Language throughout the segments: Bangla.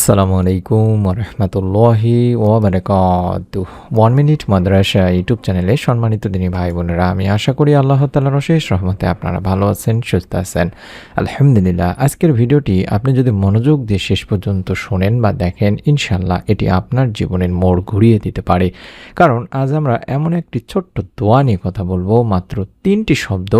আসসালামু আলাইকুম রহমতুল্লাহি ওবরাকাত ওয়ান মিনিট মাদ্রাসা ইউটিউব চ্যানেলে সম্মানিত দিনী ভাই বোনেরা, আমি আশা করি আল্লাহ তালার অশেষ রহমতে আপনারা ভালো আছেন, সুস্থ আছেন। আলহামদুলিল্লাহ, আজকের ভিডিওটি আপনি যদি মনোযোগ দিয়ে শেষ পর্যন্ত শোনেন বা দেখেন ইনশাল্লাহ এটি আপনার জীবনের মোড় ঘুরিয়ে দিতে পারে। কারণ আজ আমরা এমন একটি ছোট্ট দোয়া নিয়ে কথা বলব, মাত্র তিনটি শব্দ,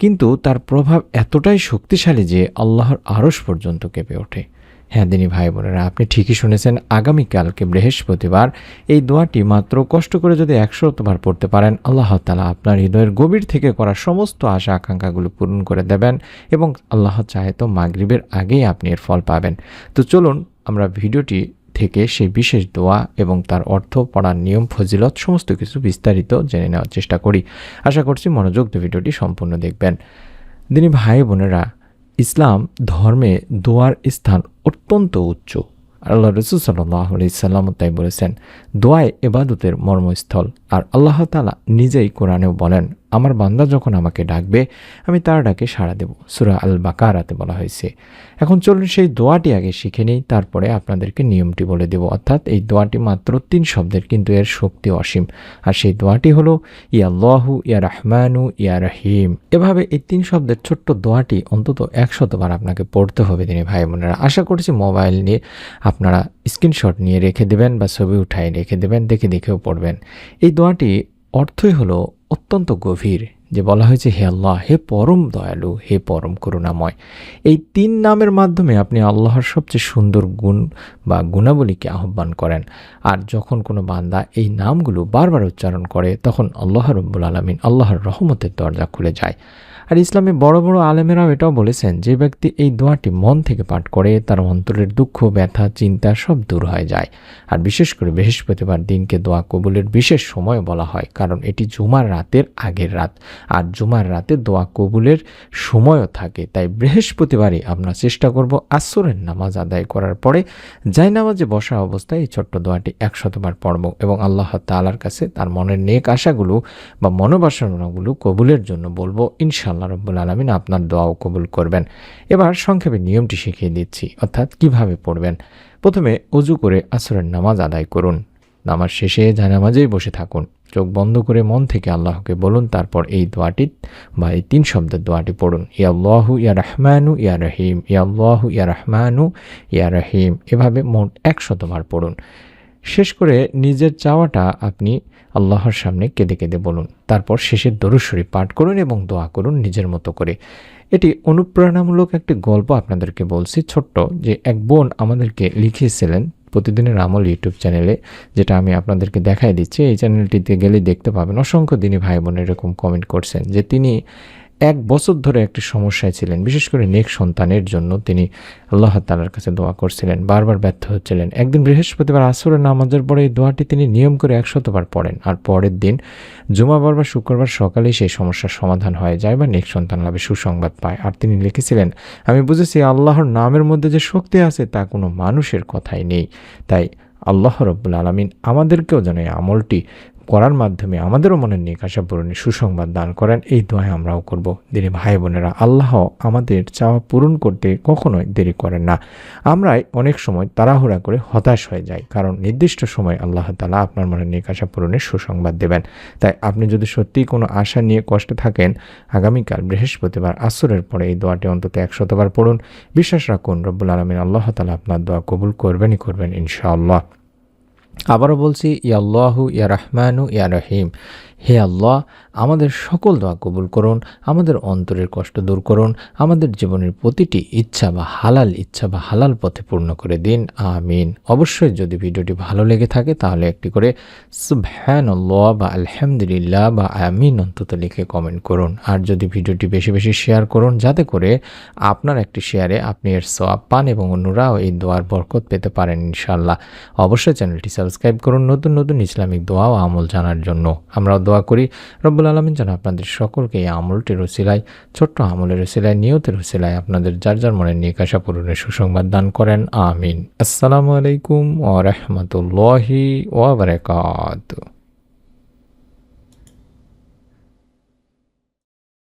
কিন্তু তার প্রভাব এতটাই শক্তিশালী যে আল্লাহর আরশ পর্যন্ত কেঁপে ওঠে। হ্যাঁ দিনী ভাই বোনেরা আপনি ঠিকই শুনেছেন, আগামীকালকে বৃহস্পতিবার এই দোয়াটি মাত্র কষ্ট করে যদি একশোবার পড়তে পারেন, আল্লাহ তালা আপনার হৃদয়ের গভীর থেকে করা সমস্ত আশা, আকাঙ্ক্ষাগুলো পূরণ করে দেবেন এবং আল্লাহ চাহে তো মাগরিবের আগেই আপনি এর ফল পাবেন। তো চলুন, আমরা ভিডিওটি থেকে সেই বিশেষ দোয়া এবং তার অর্থ, পড়ার নিয়ম, ফজিলত সমস্ত কিছু বিস্তারিত জেনে নেওয়ার চেষ্টা করি। আশা করছি মনোযোগ দিয়ে ভিডিওটি সম্পূর্ণ দেখবেন। দিনী ভাই বোনেরা ইসলাম ধর্মে দোয়ার স্থান অত্যন্ত উচ্চ। আল্লাহ রসুল সাল্লাহ সাল্লাম তাই বলেছেন দোয়ায় এবাদতের মর্মস্থল। আর আল্লাহ তালা নিজেই কোরআনেও বলেন, আমার বান্দা যখন আমাকে ডাকবে, আমি তার ডাকে সাড়া দেব। সুরা আল বাকারাতে বলা হয়েছে। এখন চলুন সেই দোয়াটি আগে শিখে নেই, তারপরে আপনাদেরকে নিয়মটি বলে দেব। অর্থাৎ এই দোয়াটি মাত্র তিন শব্দের, কিন্তু এর শক্তি অসীম। আর সেই দোয়াটি হলো, ইয়া আল্লাহু, ইয়া রহমানু, ইয়া রহিম। এভাবে এই তিন শব্দের ছোট্ট দোয়াটি অন্তত একশতবার আপনাকে পড়তে হবে তিনি ভাই বোনেরা। আশা করছি মোবাইল নিয়ে আপনারা স্ক্রিনশট নিয়ে রেখে দেবেন বা ছবি উঠাই রেখে দেবেন, দেখে দেখেও পড়বেন। এই দোয়াটি অর্থই হল অত্যন্ত গভীর। যে বলা হয়েছে, হে আল্লাহ, হে পরম দয়ালু, হে পরম করুণাময়। এই তিন নামের মাধ্যমে আপনি আল্লাহর সবচেয়ে সুন্দর গুণ বা গুণাবলীকে আহ্বান করেন। আর যখন কোনো বান্দা এই নামগুলো বারবার উচ্চারণ করে, তখন আল্লাহ রব্বুল আলমিন আল্লাহর রহমতের দরজা খুলে যায়। আর ইসলামে বড় বড় আলেমেরাও এটাও বলেছেন যে, ব্যক্তি এই দোয়াটি মন থেকে পাঠ করে, তার অন্তরের দুঃখ, ব্যথা, চিন্তা সব দূর হয়ে যায়। আর বিশেষ করে বৃহস্পতিবার দিনকে দোয়া কবুলের বিশেষ সময় বলা হয়, কারণ এটি জুমার রাতের আগের রাত। আর জুমার রাতে দোয়া কবুলের সময়ও থাকে। তাই বৃহস্পতিবারই আমরা চেষ্টা করব আসরের নামাজ আদায় করার পরে যাই নামাজে বসা অবস্থায় এই ছোট্ট দোয়াটি একশতবার পড়ব এবং আল্লাহ তালার কাছে তার মনের নেক আশাগুলো বা মনোবাসনাগুলো কবুলের জন্য বলব। ইনশাল্লাহ আল্লাহ রব্বুল আলমিন আপনার দোয়াও কবুল করবেন। এবার সংক্ষেপে নিয়মটি শিখিয়ে দিচ্ছি, অর্থাৎ কীভাবে পড়বেন। প্রথমে অজু করে আসরের নামাজ আদায় করুন। নামাজ শেষে জানামাজেই বসে থাকুন। চোখ বন্ধ করে মন থেকে আল্লাহকে বলুন, তারপর এই দোয়াটি বা এই তিন শব্দের দোয়াটি পড়ুন। ইয়াল্লাহু ইয়া রহমানু, ইয়া রহিম। ইয়াল্লাহু ইয়া রহমানু, ইয়া রহিম। এভাবে মোট একশতবার পড়ুন। শেষ করে নিজের চাওয়াটা আপনি আল্লাহর সামনে কেঁদে কেঁদে বলুন। তারপর শেষের দরুশ্বরী পাঠ করুন এবং দোয়া করুন নিজের মতো করে। এটি অনুপ্রেরণামূলক একটি গল্প আপনাদেরকে বলছি, ছোট্ট, যে এক বোন আমাদেরকে লিখিয়েছিলেন প্রতিদিনের আমল ইউটিউব চ্যানেলে, যেটা আমি আপনাদেরকে দেখাই দিচ্ছি। এই চ্যানেলটিতে গেলে দেখতে পাবেন অসংখ্য দিনই ভাই বোন এরকম কমেন্ট করছেন যে তিনি এক বছর ধরে একটি সমস্যায় ছিলেন। বিশেষ করে নেক সন্তানের জন্য তিনি আল্লাহ তালার কাছে দোয়া করছিলেন, বারবার ব্যর্থ হচ্ছিলেন। একদিন বৃহস্পতিবার আসরের নামাজের পরে এই দোয়াটি তিনি নিয়ম করে একশতবার পড়েন আর পরের দিন জুমাবার বা শুক্রবার সকালেই সেই সমস্যার সমাধান হয়ে যায় বা নেক সন্তান লাভে সুসংবাদ পায়। আর তিনি লিখেছিলেন, আমি বুঝেছি আল্লাহর নামের মধ্যে যে শক্তি আছে তা কোনো মানুষের কথাই নেই। তাই আল্লাহ রব্বুল আলমিন আমাদেরকেও যেন এই আমলটি করার মাধ্যমে আমাদেরও মনের নিকাশা পূরণে সুসংবাদ দান করেন। এই দোয়ায় আমরাও করব। দিনে ভাই বোনেরা আল্লাহ আমাদের চাওয়া পূরণ করতে কখনোই দেরি করেন না। আমরাই অনেক সময় তাড়াহুড়া করে হতাশ হয়ে যাই, কারণ নির্দিষ্ট সময় আল্লাহ তালা আপনার মনের নিকাশা পূরণের সুসংবাদ দেবেন। তাই আপনি যদি সত্যিই কোনো আশা নিয়ে কষ্টে থাকেন, আগামীকাল বৃহস্পতিবার আসরের পরে এই দোয়াটি অন্তত একশতবার পড়ুন। বিশ্বাস রাখুন, রব্বুল আলমিন আল্লাহ তালা আপনার দোয়া কবুল করবেনই করবেন ইনশাআল্লাহ। আবারও বলছি ইয়াল্লাহু ইয়া রহমানু ইয়া রহিম। হে আল্লাহ, আমাদের সকল দোয়া কবুল করুন, আমাদের অন্তরের কষ্ট দূর করুন, আমাদের জীবনের প্রতিটি ইচ্ছা বা হালাল ইচ্ছা বা হালাল পথে পূর্ণ করে দিন, আমিন। অবশ্যই যদি ভিডিওটি ভালো লেগে থাকে, তাহলে একটি করে সুবহান বা আলহামদুলিল্লাহ বা আমিন অন্তত লিখে কমেন্ট করুন। আর যদি ভিডিওটি বেশি বেশি শেয়ার করুন, যাতে করে আপনার একটি শেয়ারে আপনি এর সোয়াব পান এবং অন্যরাও এই দোয়ার বরকত পেতে পারেন ইনশাল্লাহ অবশ্যই চ্যানেলটি সাবস্ক্রাইব করুন নতুন নতুন ইসলামিক দোয়া ও আমল জানার জন্য। আমরাও দোয়া করি। রব্বুল আলমিন যেন আপনাদের সকলকে এই আমলটির রসিলায় ছোট্ট আমলের রসিলায় নিয়তের রসিলায় আপনাদের যার যার মনের নিকাশা পূরণের সুসংবাদ দান করেন। আমিন। আসসালামু আলাইকুম ও রহমতুল্লাহি ওবরাকাত